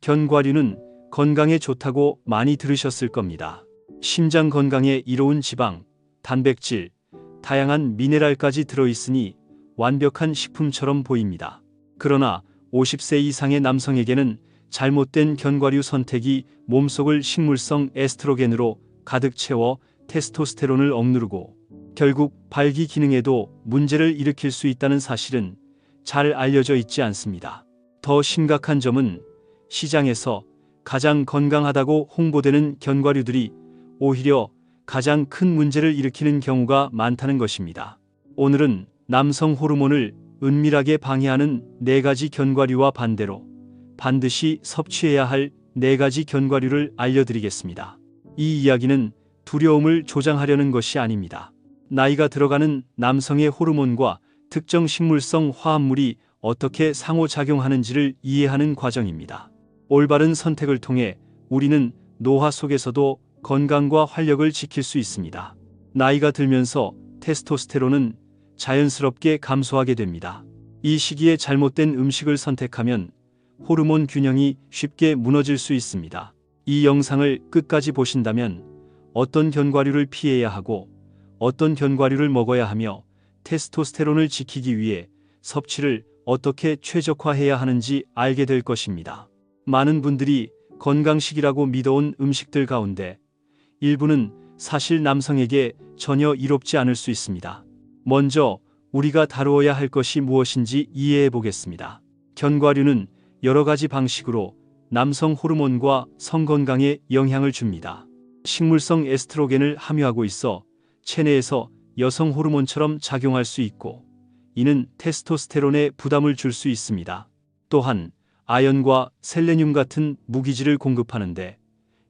견과류는 건강에 좋다고 많이 들으셨을 겁니다. 심장 건강에 이로운 지방, 단백질, 다양한 미네랄까지 들어있으니 완벽한 식품처럼 보입니다. 그러나 50세 이상의 남성에게는 잘못된 견과류 선택이 몸속을 식물성 에스트로겐으로 가득 채워 테스토스테론을 억누르고 결국 발기 기능에도 문제를 일으킬 수 있다는 사실은 잘 알려져 있지 않습니다. 더 심각한 점은 시장에서 가장 건강하다고 홍보되는 견과류들이 오히려 가장 큰 문제를 일으키는 경우가 많다는 것입니다. 오늘은 남성 호르몬을 은밀하게 방해하는 네 가지 견과류와 반대로 반드시 섭취해야 할네 가지 견과류를 알려드리겠습니다. 이 이야기는 두려움을 조장하려는 것이 아닙니다. 나이가 들어가는 남성의 호르몬과 특정 식물성 화합물이 어떻게 상호작용하는지를 이해하는 과정입니다. 올바른 선택을 통해 우리는 노화 속에서도 건강과 활력을 지킬 수 있습니다. 나이가 들면서 테스토스테론은 자연스럽게 감소하게 됩니다. 이 시기에 잘못된 음식을 선택하면 호르몬 균형이 쉽게 무너질 수 있습니다. 이 영상을 끝까지 보신다면 어떤 견과류를 피해야 하고 어떤 견과류를 먹어야 하며 테스토스테론을 지키기 위해 섭취를 어떻게 최적화해야 하는지 알게 될 것입니다. 많은 분들이 건강식이라고 믿어온 음식들 가운데 일부는 사실 남성에게 전혀 이롭지 않을 수 있습니다. 먼저 우리가 다루어야 할 것이 무엇인지 이해해 보겠습니다. 견과류는 여러 가지 방식으로 남성 호르몬과 성건강에 영향을 줍니다. 식물성 에스트로겐을 함유하고 있어 체내에서 여성 호르몬처럼 작용할 수 있고 이는 테스토스테론에 부담을 줄 수 있습니다. 또한 아연과 셀레늄 같은 무기질을 공급하는데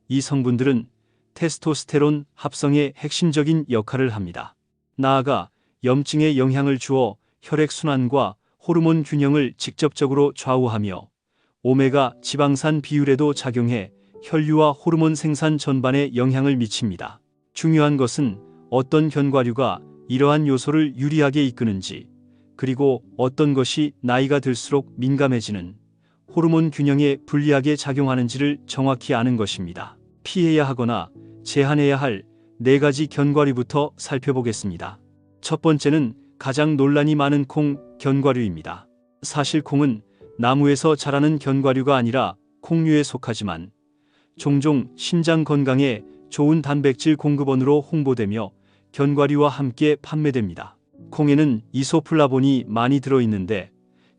이 성분들은 테스토스테론 합성의 핵심적인 역할을 합니다. 나아가 염증에 영향을 주어 혈액순환과 호르몬 균형을 직접적으로 좌우하며 오메가 지방산 비율에도 작용해 혈류와 호르몬 생산 전반에 영향을 미칩니다. 중요한 것은 어떤 견과류가 이러한 요소를 유리하게 이끄는지, 그리고 어떤 것이 나이가 들수록 민감해지는 호르몬 균형에 불리하게 작용하는지를 정확히 아는 것입니다. 피해야 하거나 제한해야 할 네 가지 견과류부터 살펴보겠습니다. 첫 번째는 가장 논란이 많은 콩 견과류입니다. 사실 콩은 나무에서 자라는 견과류가 아니라 콩류에 속하지만 종종 심장 건강에 좋은 단백질 공급원으로 홍보되며 견과류와 함께 판매됩니다. 콩에는 이소플라본이 많이 들어있는데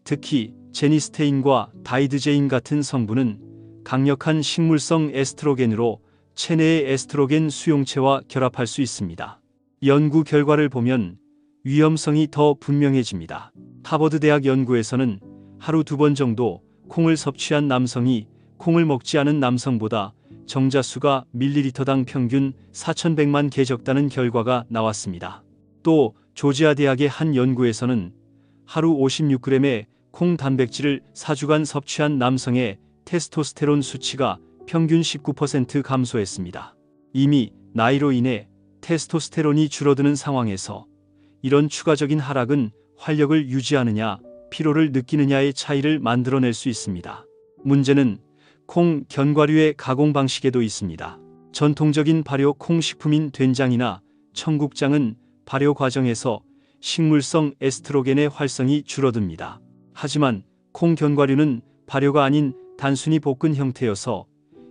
특히 제니스테인과 다이드제인 같은 성분은 강력한 식물성 에스트로겐으로 체내의 에스트로겐 수용체와 결합할 수 있습니다. 연구 결과를 보면 위험성이 더 분명해집니다. 하버드 대학 연구에서는 하루 두 번 정도 콩을 섭취한 남성이 콩을 먹지 않은 남성보다 정자수가 밀리리터당 평균 4,100만 개 적다는 결과가 나왔습니다. 또 조지아 대학의 한 연구에서는 하루 56g의 콩 단백질을 4주간 섭취한 남성의 테스토스테론 수치가 평균 19% 감소했습니다. 이미 나이로 인해 테스토스테론이 줄어드는 상황에서 이런 추가적인 하락은 활력을 유지하느냐, 피로를 느끼느냐의 차이를 만들어낼 수 있습니다. 문제는 콩 견과류의 가공 방식에도 있습니다. 전통적인 발효 콩 식품인 된장이나 청국장은 발효 과정에서 식물성 에스트로겐의 활성이 줄어듭니다. 하지만 콩 견과류는 발효가 아닌 단순히 볶은 형태여서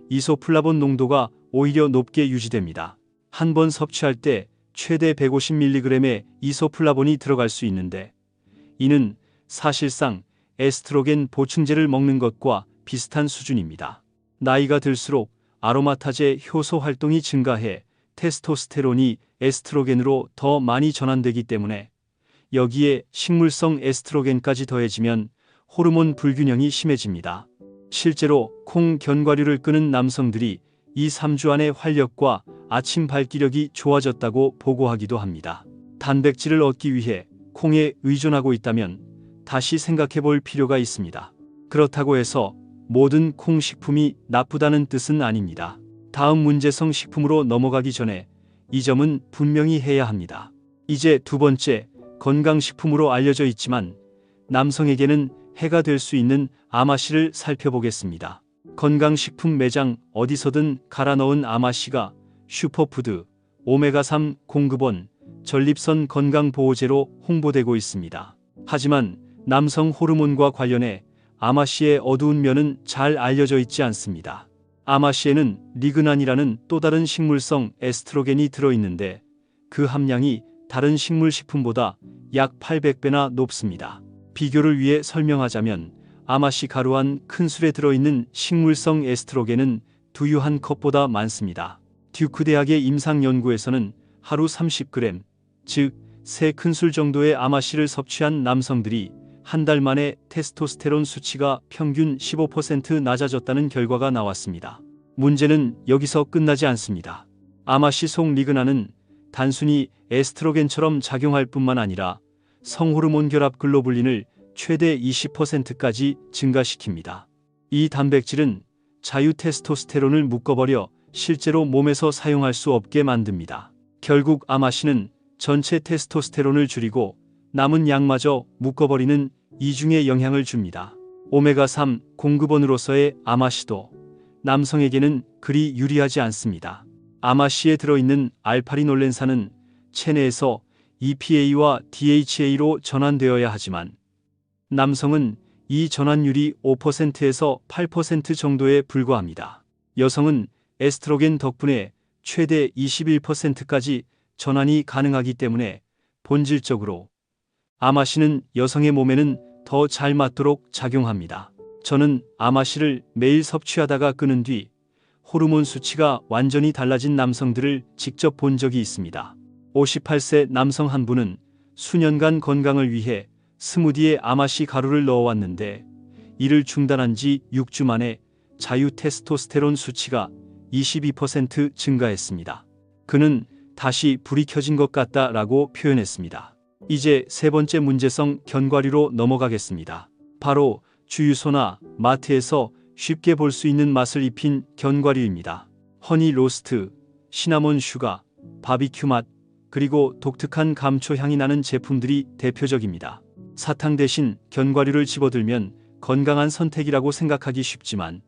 이소플라본 농도가 오히려 높게 유지됩니다. 한 번 섭취할 때 최대 150mg의 이소플라본이 들어갈 수 있는데 이는 사실상 에스트로겐 보충제를 먹는 것과 비슷한 수준입니다. 나이가 들수록 아로마타제 효소 활동이 증가해 테스토스테론이 에스트로겐으로 더 많이 전환되기 때문에 여기에 식물성 에스트로겐까지 더해지면 호르몬 불균형이 심해집니다. 실제로 콩 견과류를 끄는 남성들이 2, 3주 안에 활력과 아침 발기력이 좋아졌다고 보고하기도 합니다. 단백질을 얻기 위해 콩에 의존하고 있다면 다시 생각해 볼 필요가 있습니다. 그렇다고 해서 모든 콩 식품이 나쁘다는 뜻은 아닙니다. 다음 문제성 식품으로 넘어가기 전에 이 점은 분명히 해야 합니다. 이제 두 번째, 건강식품으로 알려져 있지만 남성에게는 해가 될 수 있는 아마씨를 살펴보겠습니다. 건강식품 매장 어디서든 갈아 넣은 아마씨가 슈퍼푸드 오메가3 공급원 전립선 건강보호제로 홍보되고 있습니다. 하지만 남성 호르몬과 관련해 아마씨의 어두운 면은 잘 알려져 있지 않습니다. 아마씨에는 리그난이라는 또 다른 식물성 에스트로겐이 들어있는데 그 함량이 다른 식물 식품보다 약 800배나 높습니다. 비교를 위해 설명하자면 아마씨 가루한 큰 술에 들어있는 식물성 에스트로겐은 두유 한 컵보다 많습니다. 듀크 대학의 임상 연구에서는 하루 30g, 즉세 큰술 정도의 아마씨를 섭취한 남성들이 한 달 만에 테스토스테론 수치가 평균 15% 낮아졌다는 결과가 나왔습니다. 문제는 여기서 끝나지 않습니다. 아마씨 속 리그나는 단순히 에스트로겐처럼 작용할 뿐만 아니라 성호르몬 결합 글로불린을 최대 20%까지 증가시킵니다. 이 단백질은 자유 테스토스테론을 묶어버려 실제로 몸에서 사용할 수 없게 만듭니다. 결국 아마씨는 전체 테스토스테론을 줄이고 남은 양마저 묶어버리는 이중의 영향을 줍니다. 오메가3 공급원으로서의 아마씨도 남성에게는 그리 유리하지 않습니다. 아마씨에 들어있는 알파리놀렌산은 체내에서 EPA와 DHA로 전환되어야 하지만 남성은 이 전환율이 5%에서 8% 정도에 불과합니다. 여성은 에스트로겐 덕분에 최대 21%까지 전환이 가능하기 때문에 본질적으로 아마씨는 여성의 몸에는 더 잘 맞도록 작용합니다. 저는 아마씨를 매일 섭취하다가 끊은 뒤 호르몬 수치가 완전히 달라진 남성들을 직접 본 적이 있습니다. 58세 남성 한 분은 수년간 건강을 위해 스무디에 아마씨 가루를 넣어왔는데 이를 중단한 지 6주 만에 자유 테스토스테론 수치가 22% 증가했습니다. 그는 다시 불이 켜진 것 같다라고 표현했습니다. 이제 세 번째 문제성 견과류로 넘어가겠습니다. 바로 주유소나 마트에서 쉽게 볼 수 있는 맛을 입힌 견과류입니다. 허니 로스트, 시나몬 슈가, 바비큐 맛, 그리고 독특한 감초 향이 나는 제품들이 대표적입니다. 사탕 대신 견과류를 집어들면 건강한 선택이라고 생각하기 쉽지만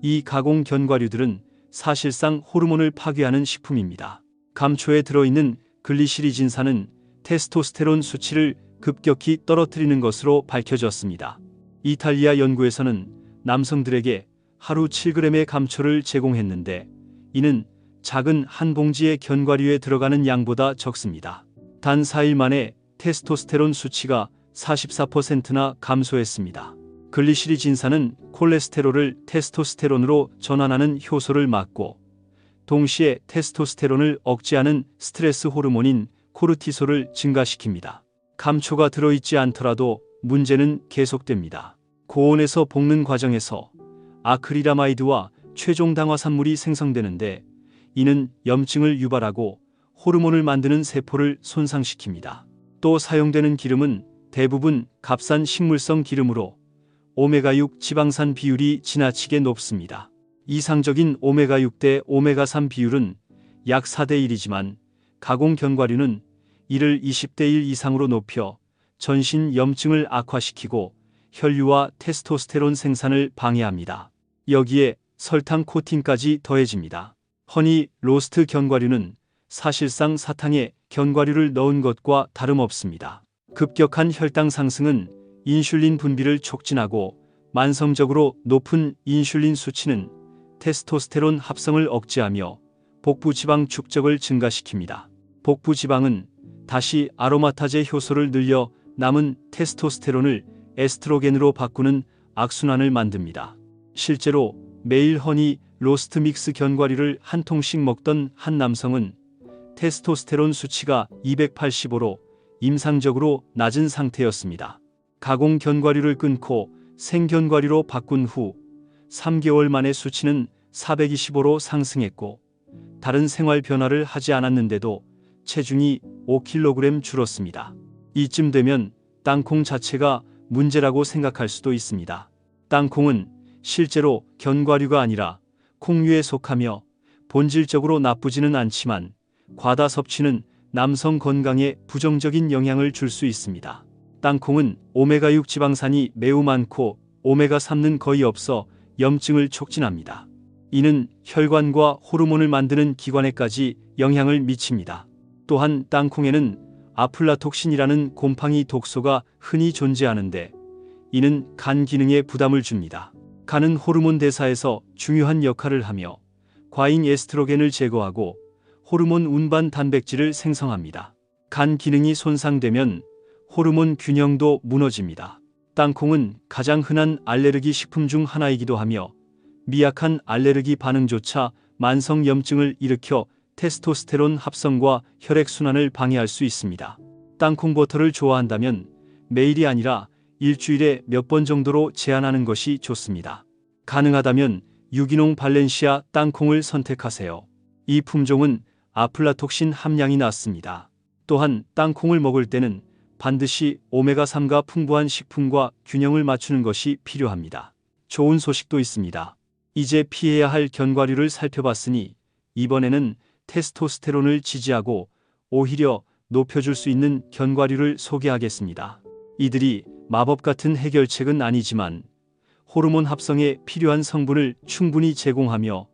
이 가공 견과류들은 사실상 호르몬을 파괴하는 식품입니다. 감초에 들어있는 글리시리진산은 테스토스테론 수치를 급격히 떨어뜨리는 것으로 밝혀졌습니다. 이탈리아 연구에서는 남성들에게 하루 7g의 감초를 제공했는데 이는 작은 한 봉지의 견과류에 들어가는 양보다 적습니다. 단 4일 만에 테스토스테론 수치가 44%나 감소했습니다. 글리시리진산은 콜레스테롤을 테스토스테론으로 전환하는 효소를 막고 동시에 테스토스테론을 억제하는 스트레스 호르몬인 코르티솔을 증가시킵니다. 감초가 들어있지 않더라도 문제는 계속됩니다. 고온에서 볶는 과정에서 아크리라마이드와 최종 당화산물이 생성되는데 이는 염증을 유발하고 호르몬을 만드는 세포를 손상시킵니다. 또 사용되는 기름은 대부분 값싼 식물성 기름으로 오메가6 지방산 비율이 지나치게 높습니다. 이상적인 오메가6 대 오메가3 비율은 약 4대 1이지만 가공 견과류는 이를 20대 1 이상으로 높여 전신 염증을 악화시키고 혈류와 테스토스테론 생산을 방해합니다. 여기에 설탕 코팅까지 더해집니다. 허니 로스트 견과류는 사실상 사탕에 견과류를 넣은 것과 다름없습니다. 급격한 혈당 상승은 인슐린 분비를 촉진하고 만성적으로 높은 인슐린 수치는 테스토스테론 합성을 억제하며 복부 지방 축적을 증가시킵니다. 복부 지방은 다시 아로마타제 효소를 늘려 남은 테스토스테론을 에스트로겐으로 바꾸는 악순환을 만듭니다. 실제로 매일 허니 로스트 믹스 견과류를 한 통씩 먹던 한 남성은 테스토스테론 수치가 285로 임상적으로 낮은 상태였습니다. 가공 견과류를 끊고 생견과류로 바꾼 후 3개월 만에 수치는 425로 상승했고 다른 생활 변화를 하지 않았는데도 체중이 5kg 줄었습니다. 이쯤 되면 땅콩 자체가 문제라고 생각할 수도 있습니다. 땅콩은 실제로 견과류가 아니라 콩류에 속하며 본질적으로 나쁘지는 않지만 과다 섭취는 남성 건강에 부정적인 영향을 줄 수 있습니다. 땅콩은 오메가6 지방산이 매우 많고 오메가3는 거의 없어 염증을 촉진합니다. 이는 혈관과 호르몬을 만드는 기관에까지 영향을 미칩니다. 또한 땅콩에는 아플라톡신이라는 곰팡이 독소가 흔히 존재하는데 이는 간 기능에 부담을 줍니다. 간은 호르몬 대사에서 중요한 역할을 하며 과잉 에스트로겐을 제거하고 호르몬 운반 단백질을 생성합니다. 간 기능이 손상되면 호르몬 균형도 무너집니다. 땅콩은 가장 흔한 알레르기 식품 중 하나이기도 하며 미약한 알레르기 반응조차 만성 염증을 일으켜 테스토스테론 합성과 혈액순환을 방해할 수 있습니다. 땅콩 버터를 좋아한다면 매일이 아니라 일주일에 몇 번 정도로 제한하는 것이 좋습니다. 가능하다면 유기농 발렌시아 땅콩을 선택하세요. 이 품종은 아플라톡신 함량이 낮습니다. 또한 땅콩을 먹을 때는 반드시 오메가3가 풍부한 식품과 균형을 맞추는 것이 필요합니다. 좋은 소식도 있습니다. 이제 피해야 할 견과류를 살펴봤으니 이번에는 테스토스테론을 지지하고 오히려 높여줄 수 있는 견과류를 소개하겠습니다. 이들이 마법 같은 해결책은 아니지만 호르몬 합성에 필요한 성분을 충분히 제공하며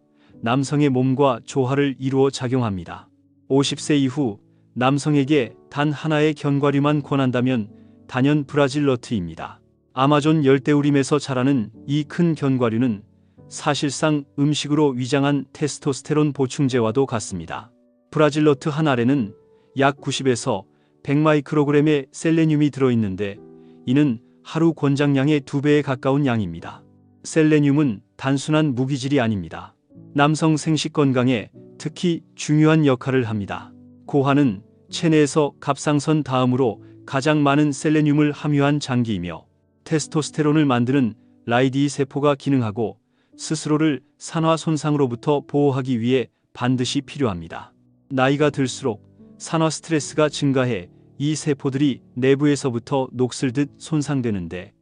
남성의 몸과 조화를 이루어 작용합니다. 50세 이후 남성에게 단 하나의 견과류만 권한다면 단연 브라질 너트입니다. 아마존 열대우림에서 자라는 이 큰 견과류는 사실상 음식으로 위장한 테스토스테론 보충제와도 같습니다. 브라질 너트 한 알에는 약 90에서 100마이크로그램의 셀레늄이 들어있는데 이는 하루 권장량의 두 배에 가까운 양입니다. 셀레늄은 단순한 무기질이 아닙니다. 남성 생식 건강에 특히 중요한 역할을 합니다. 고환은 체내에서 갑상선 다음으로 가장 많은 셀레늄을 함유한 장기이며 테스토스테론을 만드는 라이디 세포가 기능하고 스스로를 산화 손상으로부터 보호하기 위해 반드시 필요합니다. 나이가 들수록 산화 스트레스가 증가해 이 세포들이 내부에서부터 녹슬듯 손상되는데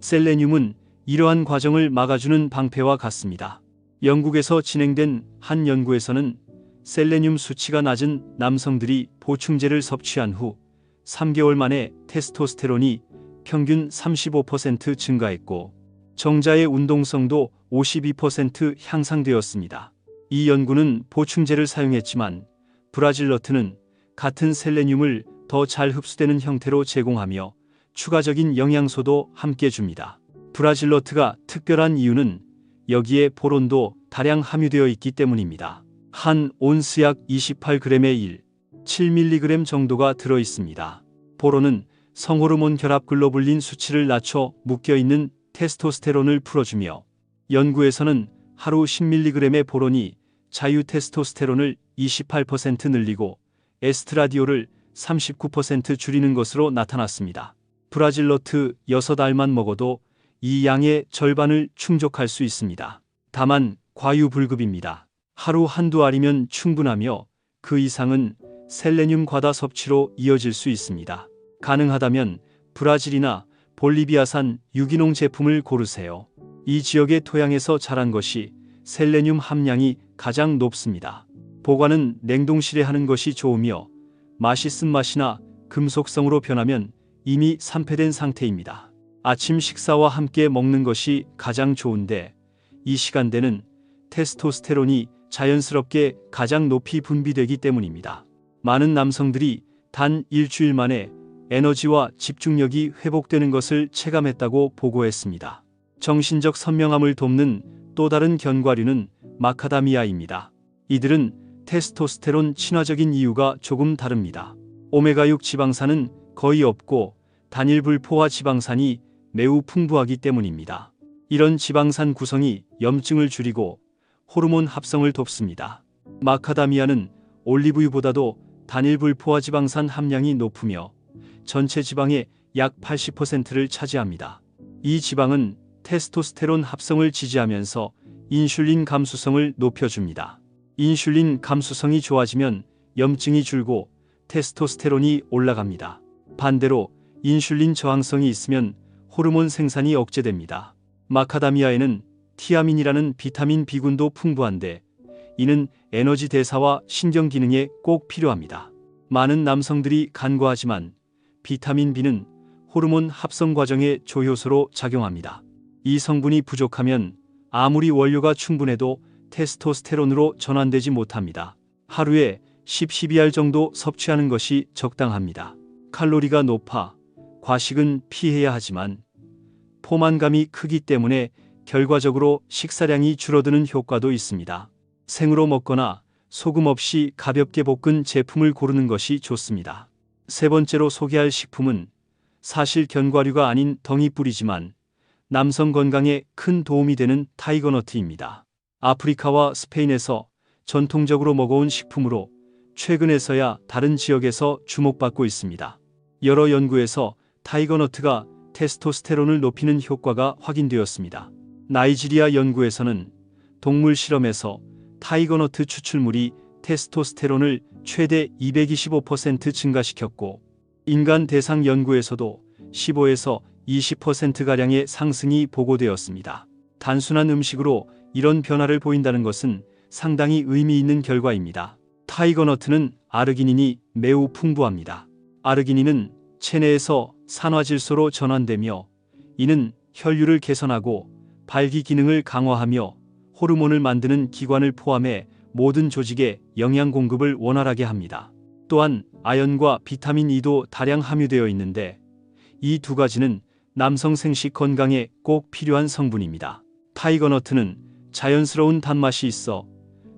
셀레늄은 이러한 과정을 막아주는 방패와 같습니다. 영국에서 진행된 한 연구에서는 셀레늄 수치가 낮은 남성들이 보충제를 섭취한 후 3개월 만에 테스토스테론이 평균 35% 증가했고 정자의 운동성도 52% 향상되었습니다. 이 연구는 보충제를 사용했지만 브라질 너트는 같은 셀레늄을 더 잘 흡수되는 형태로 제공하며 추가적인 영양소도 함께 줍니다. 브라질 너트가 특별한 이유는 여기에 보론도 다량 함유되어 있기 때문입니다. 한 온스 약 28g의 1, 7mg 정도가 들어 있습니다. 보론은 성호르몬 결합 글로불린 수치를 낮춰 묶여 있는 테스토스테론을 풀어주며 연구에서는 하루 10mg의 보론이 자유 테스토스테론을 28% 늘리고 에스트라디올을 39% 줄이는 것으로 나타났습니다. 브라질 너트 6알만 먹어도 이 양의 절반을 충족할 수 있습니다. 다만 과유불급입니다. 하루 한두 알이면 충분하며 그 이상은 셀레늄 과다 섭취로 이어질 수 있습니다. 가능하다면 브라질이나 볼리비아산 유기농 제품을 고르세요. 이 지역의 토양에서 자란 것이 셀레늄 함량이 가장 높습니다. 보관은 냉동실에 하는 것이 좋으며 맛이 쓴맛이나 금속성으로 변하면 이미 산패된 상태입니다. 아침 식사와 함께 먹는 것이 가장 좋은데 이 시간대는 테스토스테론이 자연스럽게 가장 높이 분비되기 때문입니다. 많은 남성들이 단 일주일 만에 에너지와 집중력이 회복되는 것을 체감했다고 보고했습니다. 정신적 선명함을 돕는 또 다른 견과류는 마카다미아입니다. 이들은 테스토스테론 친화적인 이유가 조금 다릅니다. 오메가6 지방산은 거의 없고 단일 불포화 지방산이 매우 풍부하기 때문입니다. 이런 지방산 구성이 염증을 줄이고 호르몬 합성을 돕습니다. 마카다미아는 올리브유보다도 단일 불포화 지방산 함량이 높으며 전체 지방의 약 80%를 차지합니다. 이 지방은 테스토스테론 합성을 지지하면서 인슐린 감수성을 높여줍니다. 인슐린 감수성이 좋아지면 염증이 줄고 테스토스테론이 올라갑니다. 반대로 인슐린 저항성이 있으면 호르몬 생산이 억제됩니다. 마카다미아에는 티아민이라는 비타민 B군도 풍부한데 이는 에너지 대사와 신경 기능에 꼭 필요합니다. 많은 남성들이 간과하지만 비타민 B는 호르몬 합성 과정의 조효소로 작용합니다. 이 성분이 부족하면 아무리 원료가 충분해도 테스토스테론으로 전환되지 못합니다. 하루에 10, 12알 정도 섭취하는 것이 적당합니다. 칼로리가 높아 과식은 피해야 하지만 포만감이 크기 때문에 결과적으로 식사량이 줄어드는 효과도 있습니다. 생으로 먹거나 소금 없이 가볍게 볶은 제품을 고르는 것이 좋습니다. 세 번째로 소개할 식품은 사실 견과류가 아닌 덩이뿌리지만 남성 건강에 큰 도움이 되는 타이거너트입니다. 아프리카와 스페인에서 전통적으로 먹어온 식품으로 최근에서야 다른 지역에서 주목받고 있습니다. 여러 연구에서 타이거너트가 테스토스테론을 높이는 효과가 확인되었습니다. 나이지리아 연구에서는 동물 실험에서 타이거너트 추출물이 테스토스테론을 최대 225% 증가시켰고 인간 대상 연구에서도 15에서 20%가량의 상승이 보고되었습니다. 단순한 음식으로 이런 변화를 보인다는 것은 상당히 의미 있는 결과입니다. 타이거너트는 아르기닌이 매우 풍부합니다. 아르기닌은 체내에서 산화질소로 전환되며 이는 혈류를 개선하고 발기 기능을 강화하며 호르몬을 만드는 기관을 포함해 모든 조직에 영양 공급을 원활하게 합니다. 또한 아연과 비타민 E도 다량 함유되어 있는데 이 두 가지는 남성 생식 건강에 꼭 필요한 성분입니다. 타이거너트는 자연스러운 단맛이 있어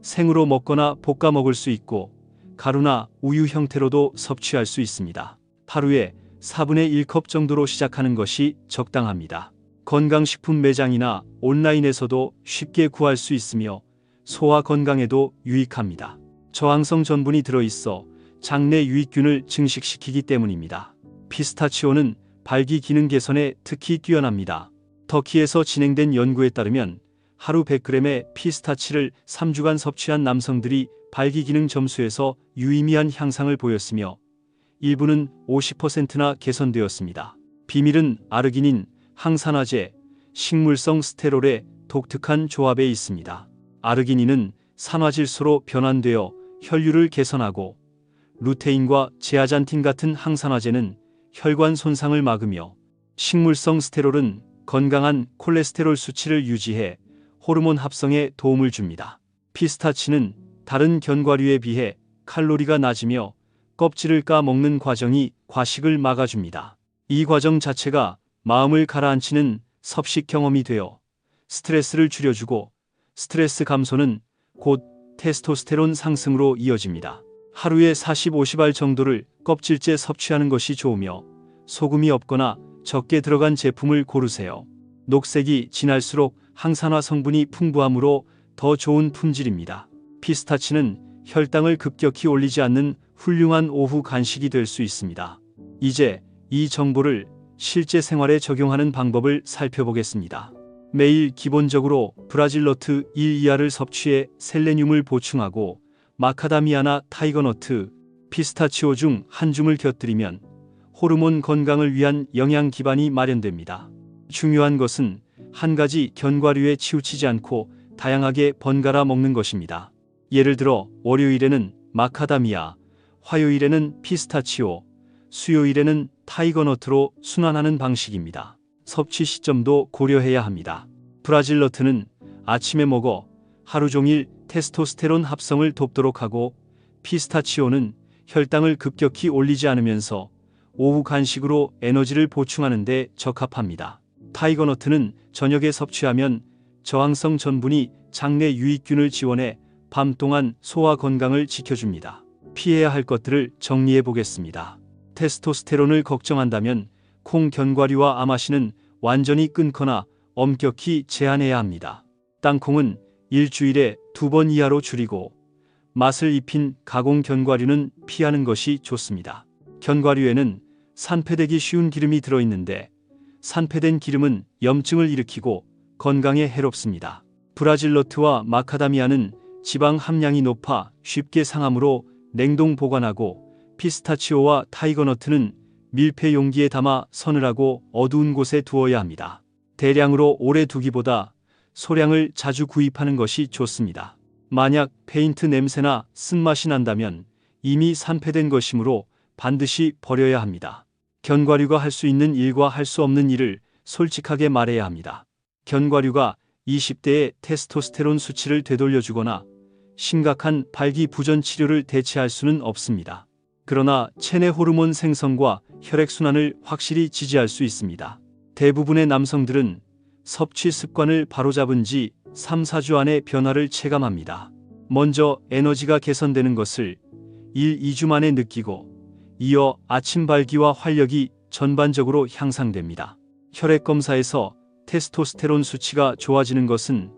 생으로 먹거나 볶아 먹을 수 있고 가루나 우유 형태로도 섭취할 수 있습니다. 하루에 4분의 1컵 정도로 시작하는 것이 적당합니다. 건강식품 매장이나 온라인에서도 쉽게 구할 수 있으며 소화 건강에도 유익합니다. 저항성 전분이 들어있어 장내 유익균을 증식시키기 때문입니다. 피스타치오는 발기 기능 개선에 특히 뛰어납니다. 터키에서 진행된 연구에 따르면 하루 100g의 피스타치를 3주간 섭취한 남성들이 발기 기능 점수에서 유의미한 향상을 보였으며 일부는 50%나 개선되었습니다. 비밀은 아르기닌, 항산화제, 식물성 스테롤의 독특한 조합에 있습니다. 아르기닌은 산화질소로 변환되어 혈류를 개선하고 루테인과 제아잔틴 같은 항산화제는 혈관 손상을 막으며 식물성 스테롤은 건강한 콜레스테롤 수치를 유지해 호르몬 합성에 도움을 줍니다. 피스타치는 다른 견과류에 비해 칼로리가 낮으며 껍질을 까 먹는 과정이 과식을 막아줍니다. 이 과정 자체가 마음을 가라앉히는 섭식 경험이 되어 스트레스를 줄여주고 스트레스 감소는 곧 테스토스테론 상승으로 이어집니다. 하루에 40, 50알 정도를 껍질째 섭취하는 것이 좋으며 소금이 없거나 적게 들어간 제품을 고르세요. 녹색이 진할수록 항산화 성분이 풍부하므로 더 좋은 품질입니다. 피스타치는 혈당을 급격히 올리지 않는 훌륭한 오후 간식이 될 수 있습니다. 이제 이 정보를 실제 생활에 적용하는 방법을 살펴보겠습니다. 매일 기본적으로 브라질너트 1 이하를 섭취해 셀레늄을 보충하고 마카다미아나 타이거너트, 피스타치오 중 한 줌을 곁들이면 호르몬 건강을 위한 영양 기반이 마련됩니다. 중요한 것은 한 가지 견과류에 치우치지 않고 다양하게 번갈아 먹는 것입니다. 예를 들어 월요일에는 마카다미아, 화요일에는 피스타치오, 수요일에는 타이거너트로 순환하는 방식입니다. 섭취 시점도 고려해야 합니다. 브라질 너트는 아침에 먹어 하루 종일 테스토스테론 합성을 돕도록 하고 피스타치오는 혈당을 급격히 올리지 않으면서 오후 간식으로 에너지를 보충하는 데 적합합니다. 타이거너트는 저녁에 섭취하면 저항성 전분이 장내 유익균을 지원해 밤 동안 소화 건강을 지켜줍니다. 피해야 할 것들을 정리해 보겠습니다. 테스토스테론을 걱정한다면 콩 견과류와 아마씨는 완전히 끊거나 엄격히 제한해야 합니다. 땅콩은 일주일에 두 번 이하로 줄이고 맛을 입힌 가공 견과류는 피하는 것이 좋습니다. 견과류에는 산패되기 쉬운 기름이 들어있는데 산패된 기름은 염증을 일으키고 건강에 해롭습니다. 브라질 너트와 마카다미아는 지방 함량이 높아 쉽게 상하므로 냉동 보관하고 피스타치오와 타이거너트는 밀폐 용기에 담아 서늘하고 어두운 곳에 두어야 합니다. 대량으로 오래 두기보다 소량을 자주 구입하는 것이 좋습니다. 만약 페인트 냄새나 쓴맛이 난다면 이미 산패된 것이므로 반드시 버려야 합니다. 견과류가 할 수 있는 일과 할 수 없는 일을 솔직하게 말해야 합니다. 견과류가 20대의 테스토스테론 수치를 되돌려주거나 심각한 발기부전 치료를 대체할 수는 없습니다. 그러나 체내 호르몬 생성과 혈액순환을 확실히 지지할 수 있습니다. 대부분의 남성들은 섭취 습관을 바로잡은 지 3, 4주 안에 변화를 체감합니다. 먼저 에너지가 개선되는 것을 1, 2주 만에 느끼고 이어 아침 발기와 활력이 전반적으로 향상됩니다. 혈액 검사에서 테스토스테론 수치가 좋아지는 것은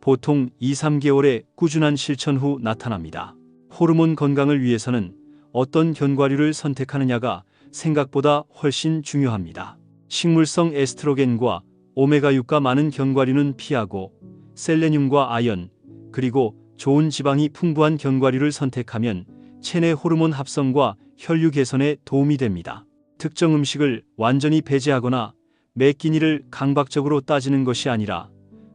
보통 2, 3개월의 꾸준한 실천 후 나타납니다. 호르몬 건강을 위해서는 어떤 견과류를 선택하느냐가 생각보다 훨씬 중요합니다. 식물성 에스트로겐과 오메가6가 많은 견과류는 피하고 셀레늄과 아연, 그리고 좋은 지방이 풍부한 견과류를 선택하면 체내 호르몬 합성과 혈류 개선에 도움이 됩니다. 특정 음식을 완전히 배제하거나 매 끼니를 강박적으로 따지는 것이 아니라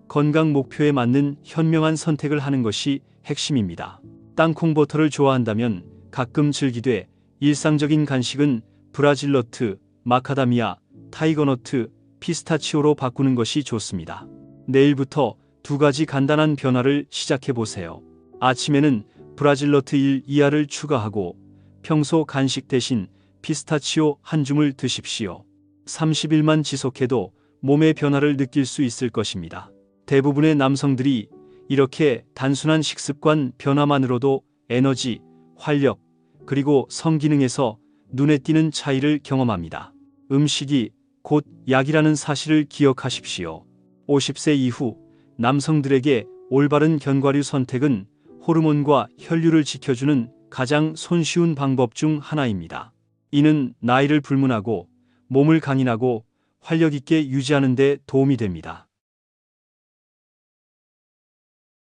건강 목표에 맞는 현명한 선택을 하는 것이 핵심입니다. 땅콩 버터를 좋아한다면 가끔 즐기되 일상적인 간식은 브라질너트, 마카다미아, 타이거너트, 피스타치오로 바꾸는 것이 좋습니다. 내일부터 두 가지 간단한 변화를 시작해 보세요. 아침에는 브라질너트 1 이하를 추가하고 평소 간식 대신 피스타치오 한 줌을 드십시오. 30일만 지속해도 몸의 변화를 느낄 수 있을 것입니다. 대부분의 남성들이 이렇게 단순한 식습관 변화만으로도 에너지, 활력, 그리고 성기능에서 눈에 띄는 차이를 경험합니다. 음식이 곧 약이라는 사실을 기억하십시오. 50세 이후 남성들에게 올바른 견과류 선택은 호르몬과 혈류를 지켜주는 가장 손쉬운 방법 중 하나입니다. 이는 나이를 불문하고 몸을 강인하고 활력 있게 유지하는 데 도움이 됩니다.